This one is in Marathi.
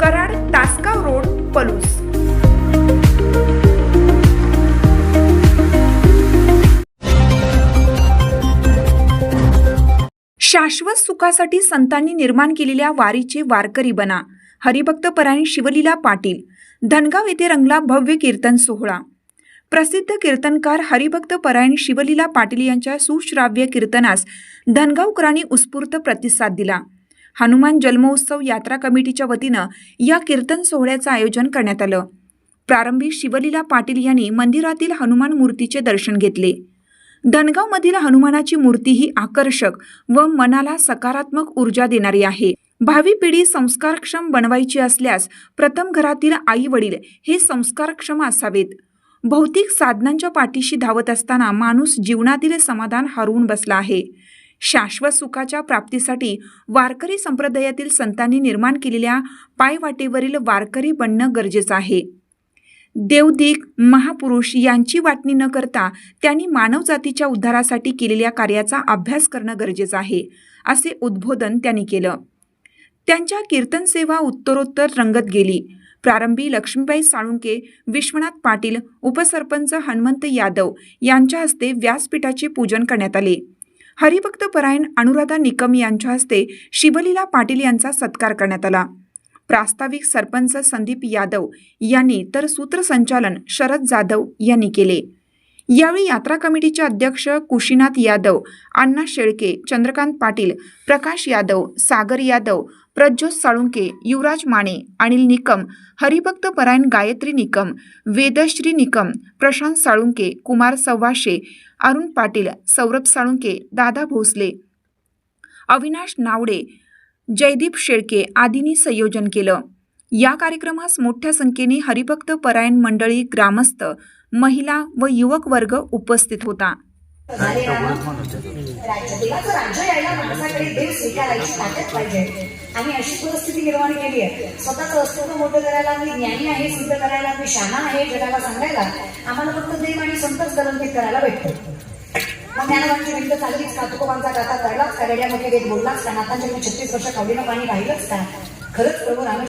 कराड तासगाव रोड पलूस. शाश्वत सुखासाठी संतांनी निर्माण केलेल्या वारीचे वारकरी बना हरिभक्त परायण शिवलीला पाटील धनगाव येथे रंगला भव्य कीर्तन सोहळा. प्रसिद्ध कीर्तनकार हरिभक्त परायण शिवलीला पाटील यांच्या सुश्राव्य कीर्तनास धनगावकरांनी उत्स्फूर्त प्रतिसाद दिला. हनुमान जन्मोत्सव यात्रा कमिटीच्या वतीनं या कीर्तन सोहळ्याचं आयोजन करण्यात आलं. प्रारंभी शिवलीला पाटील यांनी मंदिरातील हनुमान मूर्तीचे दर्शन घेतले. धनगावमधील हनुमानाची मूर्ती ही आकर्षक व मनाला सकारात्मक ऊर्जा देणारी आहे. भावी पिढी संस्कारक्षम बनवायची असल्यास प्रथम घरातील आई वडील हे संस्कारक्षम असावेत. भौतिक साधनांच्या पाठीशी धावत असताना माणूस जीवनातील समाधान हरवून बसला आहे. शाश्वत सुखाच्या प्राप्तीसाठी वारकरी संप्रदायातील संतांनी निर्माण केलेल्या पायवाटेवरील वारकरी बनणं गरजेचं आहे. देवदिक महापुरुष यांची वाटणी न करता त्यांनी मानवजातीच्या उद्धारासाठी केलेल्या कार्याचा अभ्यास करणं गरजेचं आहे असे उद्बोधन त्यांनी केलं. त्यांच्या कीर्तन सेवा उत्तरोत्तर रंगत गेली. प्रारंभी लक्ष्मीबाई साळुंके विश्वनाथ पाटील उपसरपंच हनुमंत यादव यांच्या हस्ते व्यासपीठाचे पूजन करण्यात आले. हरिभक्त परायण अनुराधा निकम यांच्या हस्ते शिवलीला पाटील यांचा सत्कार करण्यात आला. प्रास्ताविक सरपंच संदीप यादव यांनी तर सूत्रसंचालन शरद जाधव यांनी केले. यावेळी यात्रा कमिटीचे अध्यक्ष कुशीनाथ यादव अण्णा शेळके चंद्रकांत पाटील प्रकाश यादव सागर यादव प्रज्योत साळुंके युवराज माने अनिल निकम हरिभक्त परायण गायत्री निकम वेदश्री निकम प्रशांत साळुंके कुमार सव्वाशे अरुण पाटील सौरभ साळुंके दादा भोसले अविनाश नावडे जयदीप शेळके आदींनी संयोजन केलं. या कार्यक्रमास मोठ्या संख्येने हरिभक्त परायण मंडळी ग्रामस्थ महिला व युवक वर्ग उपस्थित होता. राज्य यायला माणसाकडे देव स्वीकारायची ताकद पाहिजे आम्ही अशी परिस्थिती निर्माण केली आहे स्वतःचं अस्तित्व मोठं करायला मी ज्ञानी आहे सिद्ध करायला मी शाना आहे जगाला सांगायला आम्हाला फक्त देव आणि संतच कलंकित करायला भेटतो मग ज्ञानवांची भिंत चाललीच का तुकोबांचा गाथा करलाच का रेड्यामध्ये मोठे देत बोललाच का नाथांच्या मी छत्तीस वर्ष कावडीनं पाणी राहिलंच का खरंच प्रभू राम